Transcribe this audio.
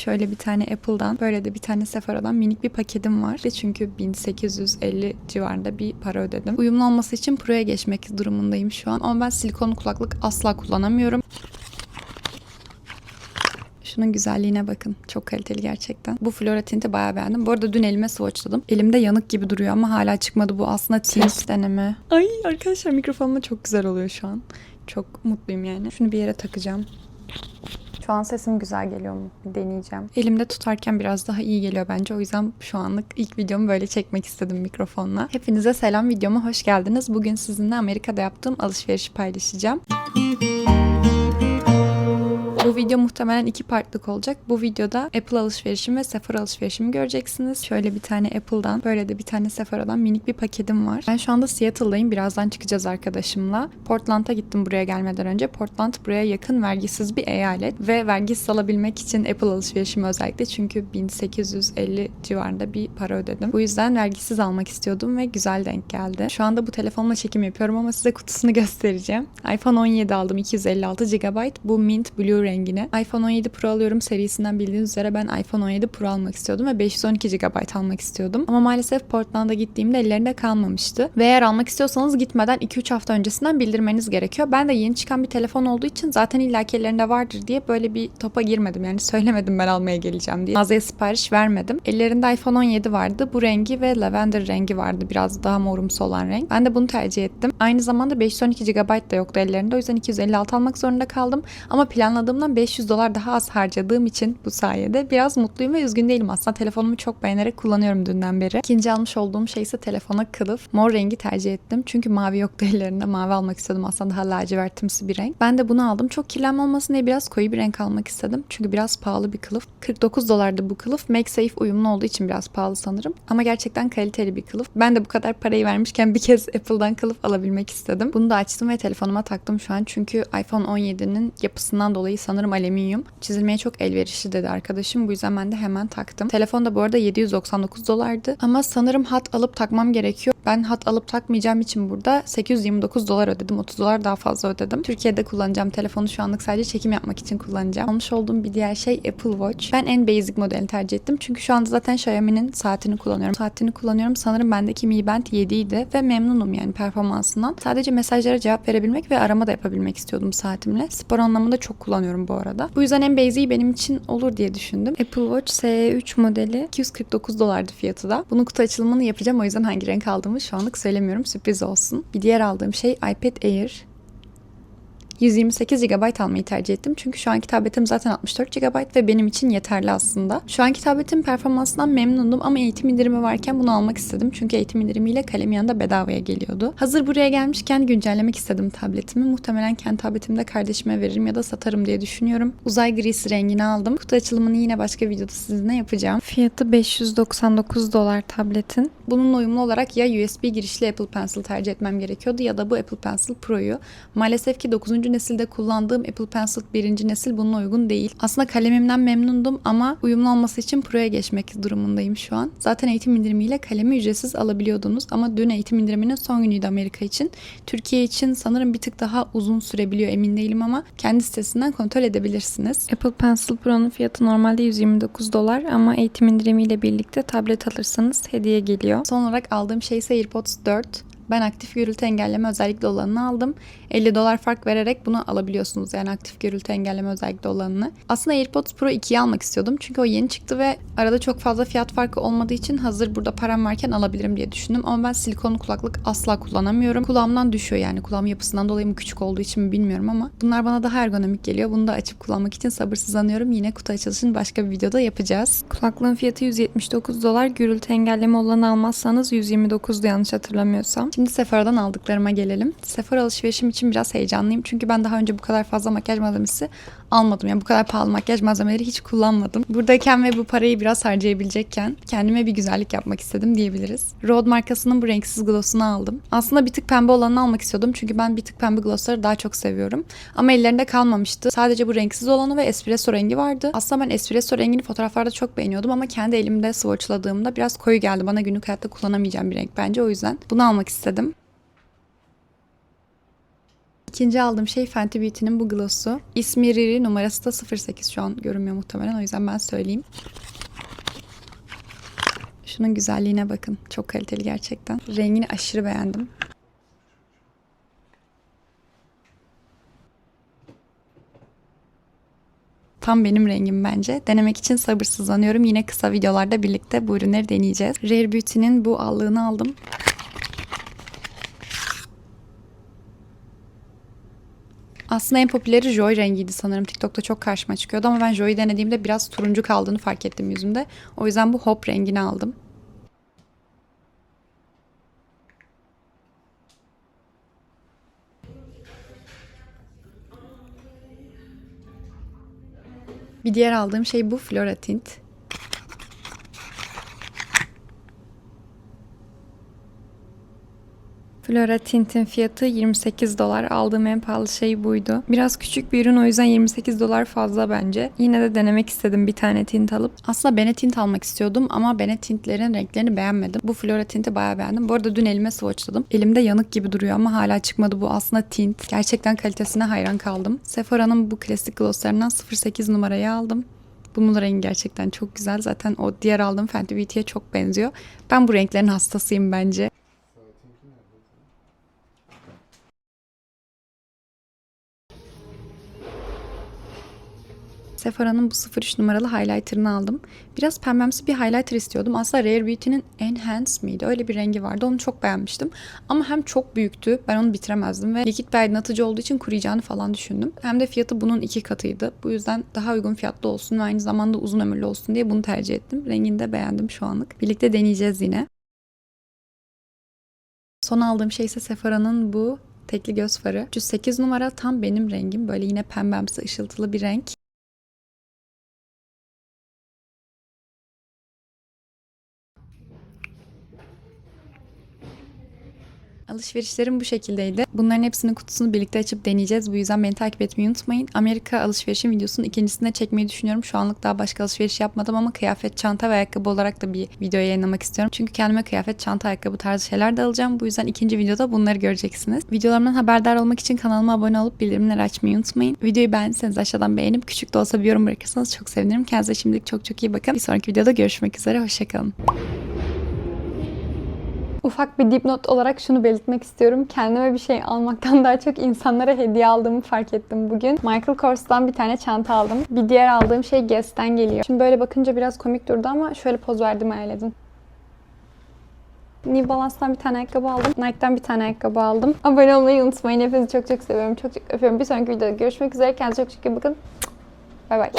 Şöyle bir tane Apple'dan böyle de bir tane Sephora'dan minik bir paketim var. Ve Çünkü 1850 civarında bir para ödedim. Uyumlu olması için Pro'ya geçmek durumundayım şu an. Ama ben silikon kulaklık asla kullanamıyorum. Şunun güzelliğine bakın. Çok kaliteli gerçekten. Bu Flora tinti bayağı beğendim. Bu arada dün elime swatchladım. Elimde yanık gibi duruyor ama hala çıkmadı. Bu aslında tint deneme. Ay arkadaşlar mikrofonuma çok güzel oluyor şu an. Çok mutluyum yani. Şunu bir yere takacağım. Şu an sesim güzel geliyor mu? Bir deneyeceğim. Elimde tutarken biraz daha iyi geliyor bence. O yüzden şu anlık ilk videomu böyle çekmek istedim mikrofonla. Hepinize selam videoma hoş geldiniz. Bugün sizinle Amerika'da yaptığım alışverişi paylaşacağım. Bu video muhtemelen iki partlık olacak. Bu videoda Apple alışverişim ve Sephora alışverişimi göreceksiniz. Şöyle bir tane Apple'dan, böyle de bir tane Sephora'dan minik bir paketim var. Ben şu anda Seattle'dayım. Birazdan çıkacağız arkadaşımla. Portland'a gittim buraya gelmeden önce. Portland buraya yakın vergisiz bir eyalet ve vergisiz alabilmek için Apple alışverişimi özellikle çünkü 1850 civarında bir para ödedim. Bu yüzden vergisiz almak istiyordum ve güzel denk geldi. Şu anda bu telefonla çekim yapıyorum ama size kutusunu göstereceğim. iPhone 17 aldım 256 GB. Bu mint blue rengine. iPhone 17 Pro alıyorum serisinden bildiğiniz üzere ben iPhone 17 Pro almak istiyordum ve 512 GB almak istiyordum. Ama maalesef Portland'a gittiğimde ellerinde kalmamıştı. Ve eğer almak istiyorsanız gitmeden 2-3 hafta öncesinden bildirmeniz gerekiyor. Ben de yeni çıkan bir telefon olduğu için zaten illaki ellerinde vardır diye böyle bir topa girmedim. Yani söylemedim ben almaya geleceğim diye. Mağazaya sipariş vermedim. Ellerinde iPhone 17 vardı. Bu rengi ve lavender rengi vardı. Biraz daha morumsu olan renk. Ben de bunu tercih ettim. Aynı zamanda 512 GB da yoktu ellerinde. O yüzden 256 almak zorunda kaldım. Ama planladığımdan 500 dolar daha az harcadığım için bu sayede biraz mutluyum ve üzgün değilim. Aslında telefonumu çok beğenerek kullanıyorum dünden beri. İkinci almış olduğum şey ise telefona kılıf. Mor rengi tercih ettim. Çünkü mavi yoktu ellerinde. Mavi almak istiyordum. Aslında daha lacivertimsi bir renk. Ben de bunu aldım. Çok kirlenme olmasın diye biraz koyu bir renk almak istedim. Çünkü biraz pahalı bir kılıf. 49 dolardı bu kılıf. MagSafe uyumlu olduğu için biraz pahalı sanırım. Ama gerçekten kaliteli bir kılıf. Ben de bu kadar parayı vermişken bir kez Apple'dan kılıf alabilmek istedim. Bunu da açtım ve telefonuma taktım şu an. Çünkü iPhone 17'nin yapısından dolayı sanırım alüminyum. Çizilmeye çok elverişli dedi arkadaşım. Bu yüzden ben de hemen taktım. Telefon da bu arada 799 dolardı. Ama sanırım hat alıp takmam gerekiyor. Ben hat alıp takmayacağım için burada 829 dolar ödedim. 30 dolar daha fazla ödedim. Türkiye'de kullanacağım telefonu şu anlık sadece çekim yapmak için kullanacağım. Almış olduğum bir diğer şey Apple Watch. Ben en basic modelini tercih ettim. Çünkü şu anda zaten Xiaomi'nin saatini kullanıyorum. Saatini kullanıyorum. Sanırım bendeki Mi Band 7 idi ve memnunum yani performansından. Sadece mesajlara cevap verebilmek ve arama da yapabilmek istiyordum saatimle. Spor anlamında çok kullanıyorum bu arada. Bu yüzden en basic'i benim için olur diye düşündüm. Apple Watch SE3 modeli 249 dolardı fiyatı da. Bunun kutu açılımını yapacağım. O yüzden hangi renk aldığımı şu anlık söylemiyorum. Sürpriz olsun. Bir diğer aldığım şey iPad Air. 128 GB almayı tercih ettim. Çünkü şu anki tabletim zaten 64 GB ve benim için yeterli aslında. Şu anki tabletin performansından memnundum ama eğitim indirimi varken bunu almak istedim. Çünkü eğitim indirimiyle kalem yanında bedavaya geliyordu. Hazır buraya gelmişken güncellemek istedim tabletimi. Muhtemelen kendi tabletimde kardeşime veririm ya da satarım diye düşünüyorum. Uzay grisi rengini aldım. Kutu açılımını yine başka videoda sizinle yapacağım. Fiyatı 599 dolar tabletin. Bununla uyumlu olarak ya USB girişli Apple Pencil tercih etmem gerekiyordu ya da bu Apple Pencil Pro'yu. Maalesef ki 9. nesilde kullandığım Apple Pencil 1. nesil bununla uygun değil. Aslında kalemimden memnundum ama uyumlu olması için Pro'ya geçmek durumundayım şu an. Zaten eğitim indirimiyle kalemi ücretsiz alabiliyordunuz ama dün eğitim indiriminin son günüydü Amerika için. Türkiye için sanırım bir tık daha uzun sürebiliyor emin değilim ama kendi sitesinden kontrol edebilirsiniz. Apple Pencil Pro'nun fiyatı normalde 129 dolar ama eğitim indirimiyle birlikte tablet alırsanız hediye geliyor. Son olarak aldığım şey ise AirPods 4. Ben aktif gürültü engelleme özellikli olanını aldım. 50 dolar fark vererek bunu alabiliyorsunuz. Yani aktif gürültü engelleme özellikli olanını. Aslında AirPods Pro 2'yi almak istiyordum. Çünkü o yeni çıktı ve arada çok fazla fiyat farkı olmadığı için hazır burada param varken alabilirim diye düşündüm. Ama ben silikonlu kulaklık asla kullanamıyorum. Kulağımdan düşüyor yani. Kulağım yapısından dolayı mı küçük olduğu için mi bilmiyorum ama bunlar bana daha ergonomik geliyor. Bunu da açıp kullanmak için sabırsızlanıyorum. Yine kutu açılışını başka bir videoda yapacağız. Kulaklığın fiyatı 179 dolar. Gürültü engelleme olanı almazsanız 129'du yanlış hatırlamıyorsam. Şimdi Sephora'dan aldıklarıma gelelim. Sephora alışverişim için biraz heyecanlıyım. Çünkü ben daha önce bu kadar fazla makyaj malzemesi almadım. Yani bu kadar pahalı makyaj malzemeleri hiç kullanmadım. Buradayken ve bu parayı biraz harcayabilecekken kendime bir güzellik yapmak istedim diyebiliriz. Rode markasının bu renksiz glossunu aldım. Aslında bir tık pembe olanını almak istiyordum. Çünkü ben bir tık pembe glossları daha çok seviyorum. Ama ellerinde kalmamıştı. Sadece bu renksiz olanı ve espresso rengi vardı. Aslında ben espresso rengini fotoğraflarda çok beğeniyordum ama kendi elimde swatchladığımda biraz koyu geldi. Bana günlük hayatta kullanamayacağım bir renk bence. O yüzden bunu almak istedim. İkinci aldığım şey Fenty Beauty'nin bu gloss'u. İsmi Riri numarası da 08 şu an görünmüyor muhtemelen o yüzden ben söyleyeyim. Şunun güzelliğine bakın. Çok kaliteli gerçekten. Rengini aşırı beğendim. Tam benim rengim bence. Denemek için sabırsızlanıyorum. Yine kısa videolarda birlikte bu ürünleri deneyeceğiz. Rare Beauty'nin bu allığını aldım. Aslında en popüleri Joy rengiydi sanırım. TikTok'ta çok karşıma çıkıyordu ama ben Joy'u denediğimde biraz turuncu kaldığını fark ettim yüzümde. O yüzden bu hop rengini aldım. Bir diğer aldığım şey bu Flora Tint. Flora Tint'in fiyatı 28 dolar. Aldığım en pahalı şey buydu. Biraz küçük bir ürün o yüzden 28 dolar fazla bence. Yine de denemek istedim bir tane tint alıp. Aslında Bene tint almak istiyordum ama Bene tintlerin renklerini beğenmedim. Bu Flora tinti bayağı beğendim. Bu arada dün elime swatchladım. Elimde yanık gibi duruyor ama hala çıkmadı bu aslında tint. Gerçekten kalitesine hayran kaldım. Sephora'nın bu klasik glosslarından 08 numarayı aldım. Bunun rengi gerçekten çok güzel. Zaten o diğer aldığım Fenty Beauty'ye çok benziyor. Ben bu renklerin hastasıyım bence. Sephora'nın bu 03 numaralı highlighter'ını aldım. Biraz pembemsi bir highlighter istiyordum. Aslında Rare Beauty'nin Enhance miydi? Öyle bir rengi vardı. Onu çok beğenmiştim. Ama hem çok büyüktü. Ben onu bitiremezdim ve likit bir aydınlatıcı olduğu için kuruyacağını falan düşündüm. Hem de fiyatı bunun iki katıydı. Bu yüzden daha uygun fiyatlı olsun ve aynı zamanda uzun ömürlü olsun diye bunu tercih ettim. Rengini de beğendim şu anlık. Birlikte deneyeceğiz yine. Son aldığım şey ise Sephora'nın bu tekli göz farı. 308 numara tam benim rengim. Böyle yine pembemsi ışıltılı bir renk. Alışverişlerim bu şekildeydi. Bunların hepsinin kutusunu birlikte açıp deneyeceğiz. Bu yüzden beni takip etmeyi unutmayın. Amerika alışverişim videosunun ikincisinde çekmeyi düşünüyorum. Şu anlık daha başka alışveriş yapmadım ama kıyafet, çanta ve ayakkabı olarak da bir video yayınlamak istiyorum. Çünkü kendime kıyafet, çanta, ayakkabı tarzı şeyler de alacağım. Bu yüzden ikinci videoda bunları göreceksiniz. Videolarımdan haberdar olmak için kanalıma abone olup bildirimleri açmayı unutmayın. Videoyu beğendiyseniz aşağıdan beğenip küçük de olsa bir yorum bırakırsanız çok sevinirim. Kendinize şimdilik çok çok iyi bakın. Bir sonraki videoda görüşmek üzere. Hoşçakalın. Ufak bir dipnot olarak şunu belirtmek istiyorum. Kendime bir şey almaktan daha çok insanlara hediye aldığımı fark ettim bugün. Michael Kors'tan bir tane çanta aldım. Bir diğer aldığım şey Guess'ten geliyor. Şimdi böyle bakınca biraz komik durdu ama şöyle poz verdim hayal edin. New Balance'tan bir tane ayakkabı aldım. Nike'dan bir tane ayakkabı aldım. Abone olmayı unutmayın. Hepinizi çok çok seviyorum. Çok çok öpüyorum. Bir sonraki videoda görüşmek üzere. Kendinize çok çok iyi bakın. Bay bay.